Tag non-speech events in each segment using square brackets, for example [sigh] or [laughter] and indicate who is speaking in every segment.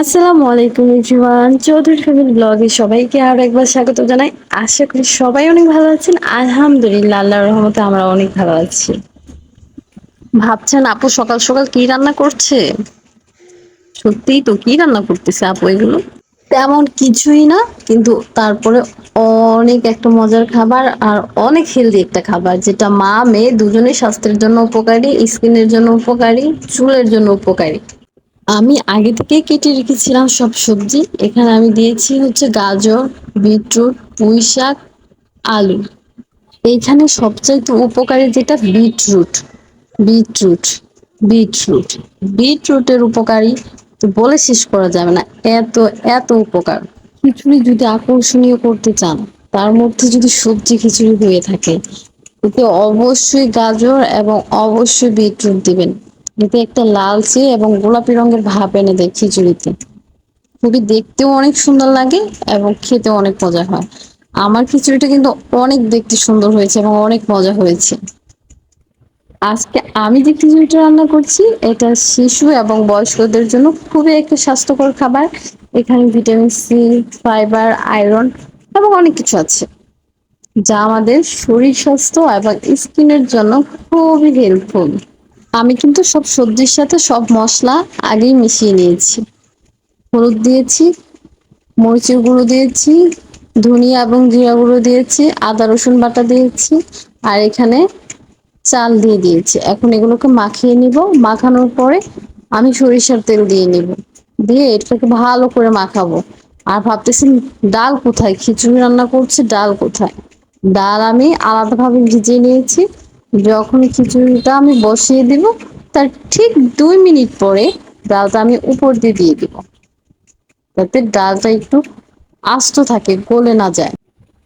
Speaker 1: আসসালামু আলাইকুম everyone, Chowdhury family ব্লগে সবাইকে আরও একবার স্বাগত জানাই। আশা করি সবাই অনেক ভালো আছেন। আলহামদুলিল্লাহ, আল্লাহর রহমতে আমরা অনেক ভালো আছি। ভাবছেন, আপু সকাল সকাল কি রান্না করছে? সত্যিই তো কি রান্না করতেছে আপু এগুলো? তেমন কিছুই না, কিন্তু তারপরে অনেক একটা মজার খাবার আর অনেক হেলদি একটা খাবার, যেটা মা, মেয়ে দুজনের স্বাস্থ্যের জন্য উপকারী, স্কিনের জন্য উপকারী, চুলের জন্য উপকারী। আমি আগে থেকে কেটে রেখেছিলাম সব সবজি, এখানে আমি দিয়েছি হচ্ছে গাজর, বিটরুট, পুঁই শাক, আলু। এইখানে সবচাইতে উপকারী যেটা বিটরুট বিটরুট বিটরুট। বিটরুটের উপকারী বলে শেষ করা যাবে না। এত এত উপকার। খিচুড়ি যদি আকর্ষণীয় করতে চান, তার মধ্যে যদি সবজি খিচুড়ি হয়ে থাকে, এতে অবশ্যই গাজর এবং অবশ্যই বিটরুট দিবেন। এতে একটা লালচে এবং গোলাপি রঙের ভাব এনে দেয় খিচুড়িতে। খুবই দেখতেও অনেক সুন্দর লাগে এবং খেতেও অনেক মজা হয়। আমার খিচুড়িটা কিন্তু অনেক দেখতে সুন্দর হয়েছে এবং অনেক মজা হয়েছে। আজকে আমি যে খিচুড়িটা রান্না করছি, এটা শিশু এবং বয়স্কদের জন্য খুবই একটা স্বাস্থ্যকর খাবার। এখানে ভিটামিন সি, ফাইবার, আয়রন এবং অনেক কিছু আছে, যা আমাদের শরীর স্বাস্থ্য এবং স্কিনের জন্য খুবই হেল্পফুল। আমি কিন্তু সব সবজির সাথে সব মশলা আগেই মিশিয়ে নিয়েছি। হলুদ দিয়েছি, মরিচের গুঁড়ো দিয়েছি, ধনিয়া এবং জিরা গুঁড়ো দিয়েছি, আদা রসুন বাটা দিয়েছি, আর এখানে চাল দিয়ে দিয়েছি। এখন এগুলোকে মাখিয়ে নিব। মাখানোর পরে আমি সরিষার তেল দিয়ে নিব। দিয়ে এটাকে ভালো করে মাখাবো। আর ভাবতেছি, ডাল কোথায়? খিচুড়ি রান্না করছে, ডাল কোথায়? ডাল আমি আলাদাভাবে ভিজিয়ে নিয়েছি। যখন খিচুড়িটা আমি বসিয়ে দিব, তার ঠিক দুই মিনিট পরে ডালটা আমি উপর দিয়ে দিয়ে দিব। যাতে ডালটা একটু আস্ত থাকে, গলে না যায়।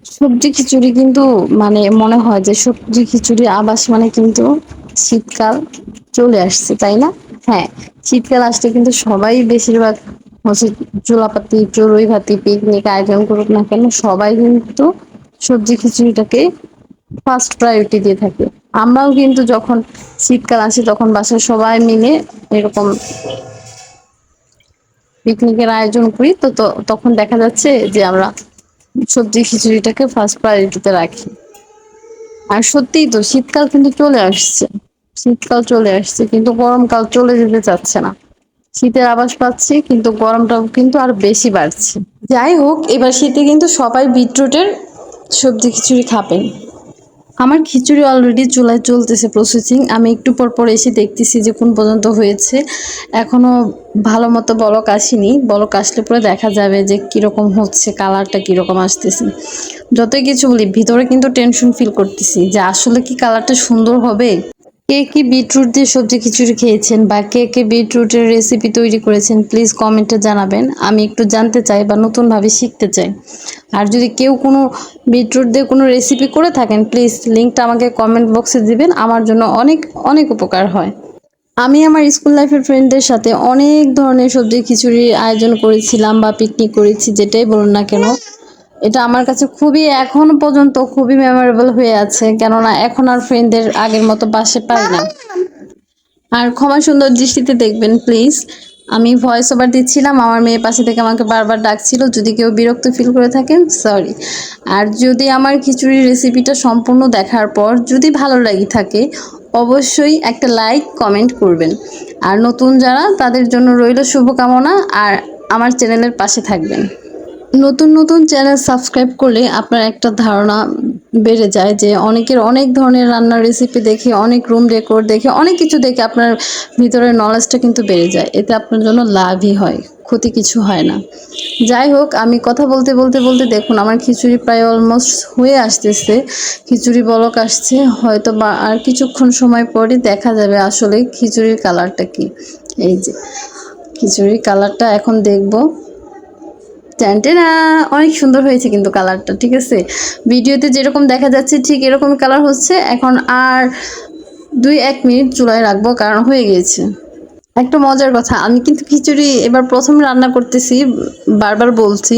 Speaker 1: সবজি খিচুড়ি কিন্তু মানে মনে হয় যে সবজি খিচুড়ি, আবাস মানে কিন্তু শীতকাল চলে আসছে, তাই না? হ্যাঁ শীতকাল আসলে কিন্তু সবাই বেশিরভাগ হচ্ছে চুলাপাতি, চড়ুই ভাতি পিকনিক আয়োজন করুক না কেন, সবাই কিন্তু সবজি খিচুড়িটাকে ফার্স্ট প্রায়োরিটি দিয়ে থাকে। আমরাও কিন্তু যখন শীতকাল আসে তখন বাসায় সবাই মিলে এরকম পিকনিকের আয়োজন করি। তো- তখন দেখা যাচ্ছে যে আমরা সবজি খিচুড়িটাকে ফার্স্ট প্রায়োরিটিতে রাখি। আর সত্যিই তো, শীতকাল কিন্তু চলে আসছে। শীতকাল চলে আসছে, কিন্তু গরমকাল চলে যেতে চাচ্ছে না। শীতের আবাস পাচ্ছি, কিন্তু গরমটাও কিন্তু আর বেশি বাড়ছে। যাই হোক, এবার শীতে কিন্তু সবাই বিটরুটের সবজি খিচুড়ি খাবেন। আমার খিচুড়ি অলরেডি চুলায় চলতেছে প্রসেসিং আমি একটু পর পর এসে দেখতেছি যে কোন পর্যন্ত হয়েছে। এখনও ভালো মতো বলক আসেনি। বলক আসলে পরে দেখা যাবে যে কীরকম হচ্ছে কালারটা কীরকম আসতেছে। যতই কিছু বলি, ভিতরে কিন্তু টেনশন ফিল করতেছি যে আসলে কি কালারটা সুন্দর হবে? কে কি বিটরুট দিয়ে সবজি খিচুড়ি খেয়েছেন বা কে কে বিটরুটের রেসিপি তৈরি করেছেন প্লিজ কমেন্টে জানাবেন। আমি একটু জানতে চাই বা নতুনভাবে শিখতে চাই। আর যদি কেউ কোনো বিটরুট দিয়ে কোনো রেসিপি করে থাকেন প্লিজ লিঙ্কটা আমাকে কমেন্ট বক্সে দিবেন। আমার জন্য অনেক অনেক উপকার হয়। আমি আমার স্কুল লাইফের ফ্রেন্ডদের সাথে অনেক ধরনের সবজি খিচুড়ির আয়োজন করেছিলাম বা পিকনিক করেছি, যেটাই বলুন না কেন। এটা আমার কাছে খুবই এখন পর্যন্ত খুবই মেমোরেবল হয়ে আছে, কেননা এখন আর ফ্রেন্ডদের আগের মতো পাশে পাই না। আর ক্ষমা সুন্দর দৃষ্টিতে দেখবেন প্লিজ আমি ভয়েস ওভার দিচ্ছিলাম, আমার মেয়ে পাশে থেকে আমাকে বারবার ডাকছিল, যদি কেউ বিরক্ত ফিল করে থাকেন সরি আর যদি আমার খিচুড়ির রেসিপিটা সম্পূর্ণ দেখার পর যদি ভালো লাগে থাকে, অবশ্যই একটা লাইক কমেন্ট করবেন। আর নতুন যারা, তাদের জন্য রইল শুভকামনা, আর আমার চ্যানেলের পাশে থাকবেন। নতুন নতুন চ্যানেল সাবস্ক্রাইব করলে আপনার একটা ধারণা বেড়ে যায় যে অনেকের অনেক ধরনের রান্নার রেসিপি দেখে, অনেক রুম রেকর্ড দেখে, অনেক কিছু দেখে আপনার ভিতরের নলেজটা কিন্তু বেড়ে যায়। এতে আপনার জন্য লাভই হয়, ক্ষতি কিছু হয় না। যাই হোক, আমি কথা বলতে বলতে বলতে দেখুন, আমার খিচুড়ি প্রায় অলমোস্ট হয়ে আসতেছে। খিচুড়ি বলক আসছে, হয়তো বা আর কিছুক্ষণ সময় পরই দেখা যাবে আসলে খিচুড়ির কালারটা কি। এই যে, খিচুড়ির কালারটা এখন দেখব। না অনেক সুন্দর হয়েছে কিন্তু কালারটা, ঠিক আছে? ভিডিওতে যেরকম দেখা যাচ্ছে ঠিক এরকম কালার হচ্ছে। এখন আর দুই, এক মিনিট চুলায় রাখব কারণ হয়ে গিয়েছে। একটা মজার কথা, আমি কিন্তু খিচুড়ি এবার প্রথম রান্না করতেছি, বারবার বলছি।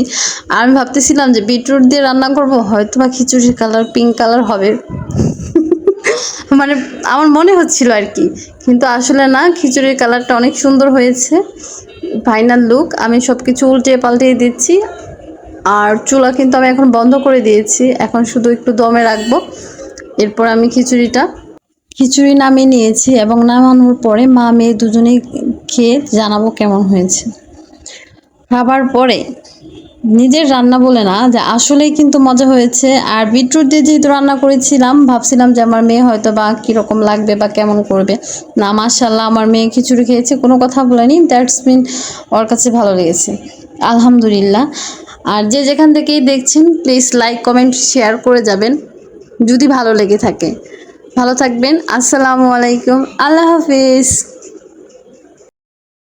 Speaker 1: আর আমি ভাবতেছিলাম যে বিটরুট দিয়ে রান্না করব হয়তো বা খিচুড়ির কালার, পিঙ্ক কালার হবে। [laughs] মানে আমার মনে হচ্ছিল আর কি। কিন্তু আসলে না, খিচুড়ির কালারটা অনেক সুন্দর হয়েছে। ফাইনাল লুক আমি সব কিছু উল্টে পাল্টিয়ে দিচ্ছি। আর চুলা কিন্তু আমি এখন বন্ধ করে দিয়েছি। এখন শুধু একটু দমে রাখব। এরপর আমি খিচুড়িটা। খিচুড়ি নামিয়ে নিয়েছি এবং নামানোর পরে মা, মেয়ে দুজনেই খেয়ে জানাব কেমন হয়েছে। খাবার পরে নিজের রান্না বলে না, যে আসলেই কিন্তু মজা হয়েছে। আর বিটরুট দিয়ে যেহেতু রান্না করেছিলাম, ভাবছিলাম যে আমার মেয়ে হয়তো বা কীরকম লাগবে বা কেমন করবে। না মাশাল্লাহ আমার মেয়ে খিচুড়ি খেয়েছে, কোনো কথা বলেনি, দ্যাটস মিন ওর কাছে ভালো লেগেছে। আলহামদুলিল্লাহ। আর যে যেখান থেকেই দেখছেন, প্লিজ লাইক, কমেন্ট, শেয়ার করে যাবেন, যদি ভালো লেগে থাকে। ভালো থাকবেন, আসসালামু আলাইকুম, আল্লাহ হাফিজ।